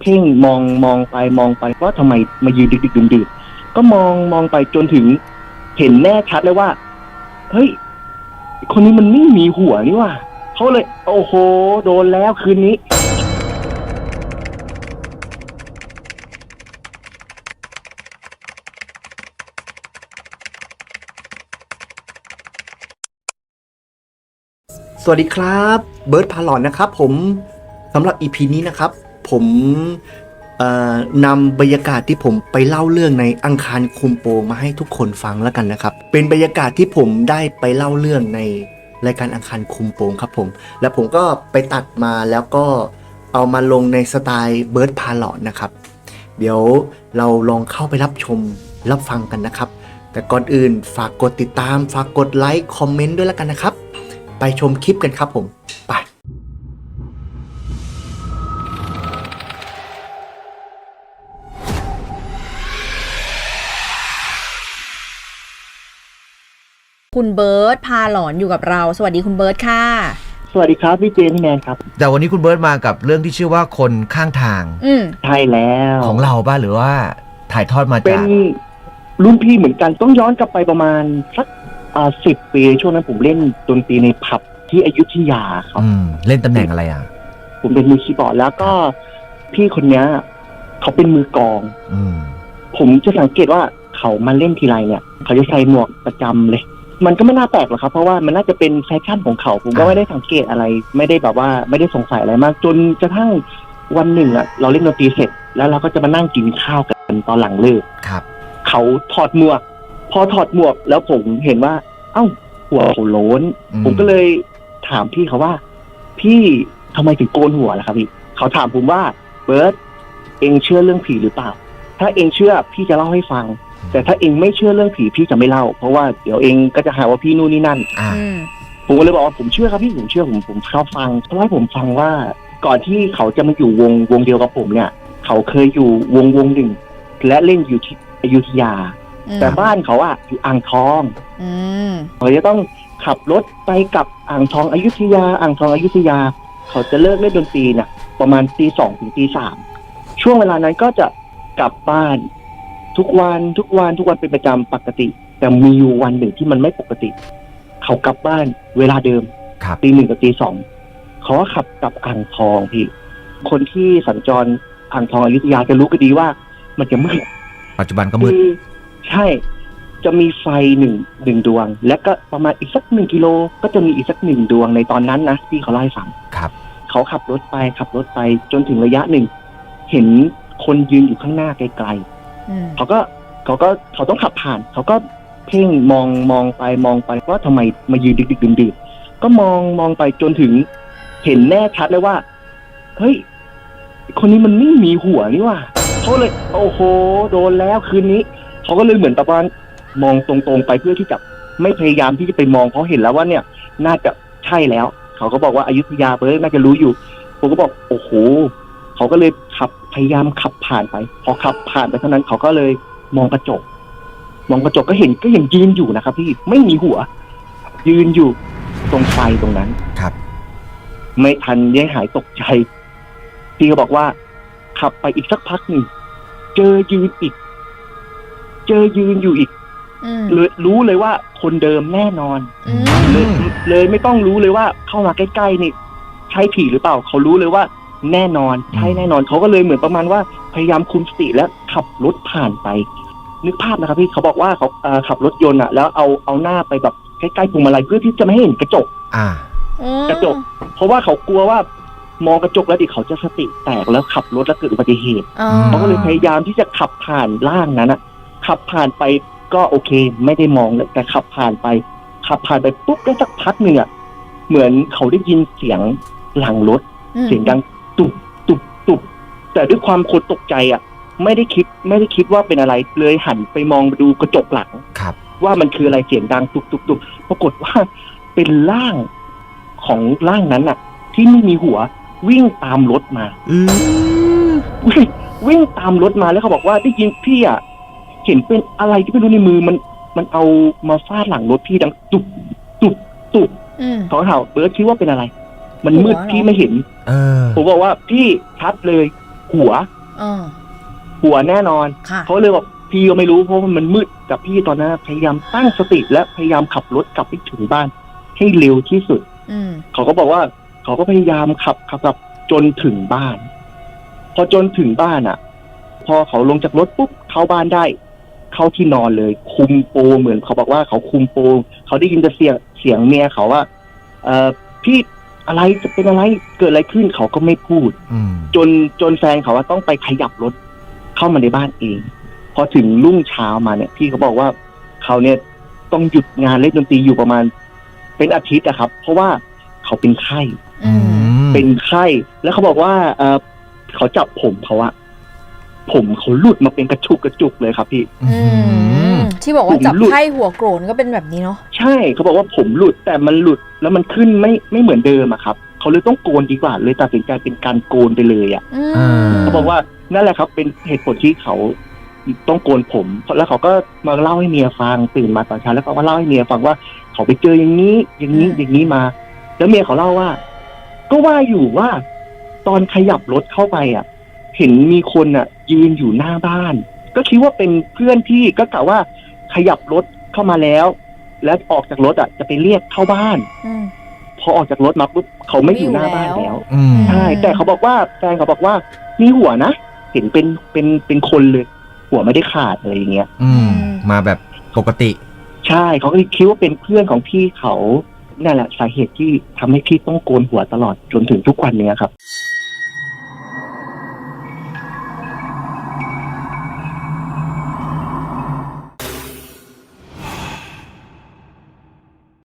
เพ่งมองมองไปมองไปว่าทำไมมายืนดึกดึกดื่นดื่นก็มองมองไปจนถึง เห็นแน่ชัดเลยว่า เฮ้ย คนนี้มันไม่มีหัวนี่ว่าเขาเลย โอ้โห โดนแล้วคืนนี้สวัสดีครับ เบิร์ดพาหลอนนะครับผมสำหรับ EP นี้นะครับ ผมนำบรรยากาศที่ผมไปเล่าเรื่องในอังคารคุมโปงมาให้ทุกคนฟังแล้วกันนะครับ เป็นบรรยากาศที่ผมได้ไปเล่าเรื่องในรายการอังคารคุมโปงครับผม แล้วผมก็ไปตัดมาแล้วก็เอามาลงในสไตล์เบิร์ดพาลอนนะครับ เดี๋ยวเราลองเข้าไปรับชมรับฟังกันนะครับ แต่ก่อนอื่นฝากกดติดตาม ฝากกดไลค์คอมเมนต์ด้วยแล้วกันนะครับ ไปชมคลิปกันครับผม ไป คุณเบิร์ตพาหลอนอยู่กับเรา สวัสดีคุณเบิร์ตค่ะ สวัสดีครับพี่เจพี่แมนครับ แต่วันนี้คุณเบิร์ตมากับเรื่องที่ชื่อว่าคนข้างทาง อืมใช่แล้วของเราบ้าหรือว่าถ่ายทอดมาเป็จานกรุ่นพี่เหมือนกันต้องย้อนกลับไปประมาณสักอ่าสิบปีช่วงนั้นผมเล่นดนตรีในผับที่อยุธยาครับ อืม เล่นตำแหน่งอะไรอะ ผมเป็นมือคีย์บอร์ดแล้วก็พี่คนเนี้ยเขาเป็นมือกลอง อืม ผมจะสังเกตว่าเขามาเล่นทีไรเนี่ย เขาจะใส่หมวกประจำเลย มันก็ไม่น่าแปลกหรอกครับ เพราะว่ามันน่าจะเป็นแฟชั่นของเขา ผมก็อ่าไม่ได้สังเกตอะไร ไม่ได้แบบว่าไม่ได้สงสัยอะไรมาก จนกระทั่งวันหนึ่งอะ เราเล่นดนตรีเสร็จ แล้วเราก็จะมานั่งกินข้าวกันตอนหลังเลิกครับ เขาถอดหมวก พอถอดหมวกแล้วผมเห็นว่า เอ้า หัวเขาโล้นอืมผมก็เลยถามพี่เขาว่า พี่ทำไมถึงโกนหัวล่ะครับพี่เขาถามผมว่าเบิร์ตเองเชื่อเรื่องผีหรือเปล่า ถ้าเองเชื่อพี่จะเล่าให้ฟัง แต่ถ้าเองไม่เชื่อเรื่องผีพี่จะไม่เล่า เพราะว่าเดี๋ยวเองก็จะหาว่าพี่นู่นนี่นั่น อ่า อืมผมก็เลยบอกว่าผมเชื่อครับพี่ผมเชื่อผมผมชอบฟังเพราะให้ผมฟังว่าก่อนที่เขาจะมาอยู่วงวงเดียวกับผมเนี่ย เขาเคยอยู่วงวงหนึ่ง และเล่นอยู่ที่อยุธยา อืมแต่บ้านเขาอะอยู่อ่างทองอืมเขาจะต้องขับรถไปกับอ่างทองอยุธยา อ่างทองอยุธยา เขาจะเลิกเล่นดนตรีเนี่ยประมาณตีสองถึงตีสามช่วงเวลานั้นก็จะกลับบ้าน ทุกวันทุกวันทุกวันเป็นประจำปกติ แต่มีอยู่วันหนึ่งที่มันไม่ปกติ เขากลับบ้านเวลาเดิมครับ ตีหนึ่งกับตีสองเขาก็ขับกลับอ่างทองพี่ คนที่สัญจรอ่างทองอยุธยาจะรู้ก็ดีว่า มันจะมืดปัจจุบันก็มืด คือใช่จะมีไฟหนึ่งหนึ่งดวง และก็ประมาณอีกสักหนึ่งกิโลก็จะมีอีกสักหนึ่งดวงในตอนนั้นนะที่เขาเล่าให้ฟัง ครับ เขาขับรถไปขับรถไปจนถึงระยะหนึ่ง เห็นคนยืนอยู่ข้างหน้าไกลอืมๆ เขาก็เขาก็เขาต้องขับผ่าน เขาก็เพ่งมองมองไปมองไปว่าทำไมมายืนดึกดึกดื่นดื่นก็มองมองไปจนถึง เห็นแน่ชัดเลยว่าเฮ้ยคนนี้มันไม่มีหัวนี่ว่าเขาเลย โอ้โห โดนแล้วคืนนี้เขาก็เลยเหมือนประมาณมองตรงๆไปเพื่อที่จะไม่พยายามที่จะไปมองเพราะเห็นแล้วว่าเนี่ย น่าจะใช่แล้ว เขาก็บอกว่าอายุทยาเบิร์ดน่าจะรู้อยู่ผมก็บอกโอ้โห เขาก็เลยขับพยายามขับผ่านไป พอขับผ่านไปเท่านั้นเขาก็เลยมองกระจก มองกระจกก็เห็นก็ยังยืนอยู่นะครับพี่ไม่มีหัว ยืนอยู่ตรงไฟตรงนั้นครับ ไม่ทันได้หายตกใจ พี่ก็บอกว่า ขับไปอีกสักพักหนึ่งเจอยืนอีก เจอยืนอยู่อีกอืมเลยรู้เลยว่าคนเดิมแน่นอนอืมเลยเลยไม่ต้องรู้เลยว่าเข้ามาใกล้ๆนี่ใช่ผีหรือเปล่า เขารู้เลยว่า แน่นอนใช่แน่นอนเขาก็เลยเหมือนประมาณว่าพยายามคุมสติและขับรถผ่านไป นึกภาพนะครับพี่เขาบอกว่าเขาเอ่อขับรถยนต์อะแล้วเอาเอาหน้าไปแบบใกล้ๆพวงมาลัยเพื่อที่จะไม่ให้เห็นกระจก อ่าอืมกระจก เพราะว่าเขากลัวว่ามองกระจกแล้วเดิเขาจะสติแตกแล้วขับรถแล้วเกิดอุบัติเหตุอ๋อเขาก็เลยพยายามที่จะขับผ่านร่างนั้นอะขับผ่านไปก็โอเค ไม่ได้มองเลยแต่ขับผ่านไป ขับผ่านไปปุ๊บได้สักพักหนึ่งอะเหมือนเขาได้ยินเสียงหลังรถอืมเสียงดัง ตุบตุบตุบแต่ด้วยความคนตกใจอะไม่ได้คิดไม่ได้คิดว่าเป็นอะไรเลยหันไปมองดูกระจกหลังครับ ว่ามันคืออะไรเสียงดังตุบตุบตุบปรากฏว่าเป็นร่างของร่างนั้นน่ะ ที่ไม่มีหัววิ่งตามรถมาอืมวิ่งวิ่งตามรถมาแล้วเขาบอกว่าได้ยินพี่อะเห็นเป็นอะไรที่ไม่รู้ในมือมัน มันเอามาฟาดหลังรถพี่ดังตุบตุบตุบอืมเขาถามเบิร์ดคิดว่าเป็นอะไร มันมืดหัวเหรอ พี่ไม่เห็น เออ ผมบอกว่าพี่ชัดเลยหัว เออหัวแน่นอน ค่ะเขาเลยบอกพี่ก็ไม่รู้เพราะว่ามันมืดแต่พี่ตอนนั้นพยายามตั้งสติและพยายามขับรถกลับไปถึงบ้าน ให้เร็วที่สุด อืมเขาก็บอกว่า เขาก็พยายามขับขับขับจนถึงบ้าน พอจนถึงบ้านอะ พอเขาลงจากรถปุ๊บเข้าบ้านได้ เข้าที่นอนเลย คุมโปงเหมือนเขาบอกว่าเขาคุมโปงเขาได้ยินแต่เสียงเสียงเมียเขาว่า เออพี่ อะไรจะเป็นอะไรเกิดอะไรขึ้นเขาก็ไม่พูด อืมจนจนแฟนเขาว่าต้องไปขยับรถเข้ามาในบ้านเอง พอถึงรุ่งเช้ามาเนี่ย พี่เขาบอกว่าเขาเนี่ยต้องหยุดงานเล่นดนตรีอยู่ประมาณ เป็นอาทิตย์อะครับ เพราะว่าเขาเป็นไข้ อืมเป็นไข้ แล้วเขาบอกว่าเออเขาจับผมเขาอะผมเขาหลุดมาเป็นกระจุกกระจุกเลยครับพี่ อืม ที่บอกว่าจับไข้หัวโกรนก็เป็นแบบนี้เนาะใช่เขาบอกว่าผมหลุดแต่มันหลุดแล้วมันขึ้นไม่ไม่เหมือนเดิมอะครับเขาเลยต้องโกนดีกว่า เลยตัดสินใจเป็นการโกนไปเลยอะอืมอ่าเขาบอกว่านั่นแหละครับ เป็นเหตุผลที่เขาต้องโกนผมแล้วเขาก็มาเล่าให้เมียฟังตื่นมาตอนเช้าแล้วเขาก็เล่าให้เมียฟังว่า เขาไปเจออย่างนี้ อย่างนี้อย่างนี้มา แล้วเมียเขาเล่าว่า ก็ว่าอยู่ว่า ตอนขยับรถเข้าไปอะ เห็นมีคนอะ ยืนอยู่หน้าบ้าน ก็คิดว่าเป็นเพื่อนที่ก็กล่าวว่า ขยับรถเข้ามาแล้ว แล้วออกจากรถอะจะไปเรียกเข้าบ้าน อืม พอออกจากรถมาปุ๊บเขาไม่อยู่หน้าบ้านแล้ว อืม ใช่ แต่เขาบอกว่าแฟนเขาบอกว่ามีหัวนะเห็นเป็นเป็นเป็นคนเลย หัวไม่ได้ขาดอะไรอย่างเงี้ย อืม มาแบบปกติ ใช่เขาก็คิดว่าเป็นเพื่อนของพี่เขานั่นแหละสาเหตุที่ทำให้พี่ต้องโกนหัวตลอดจนถึงทุกวันเนี้ยครับ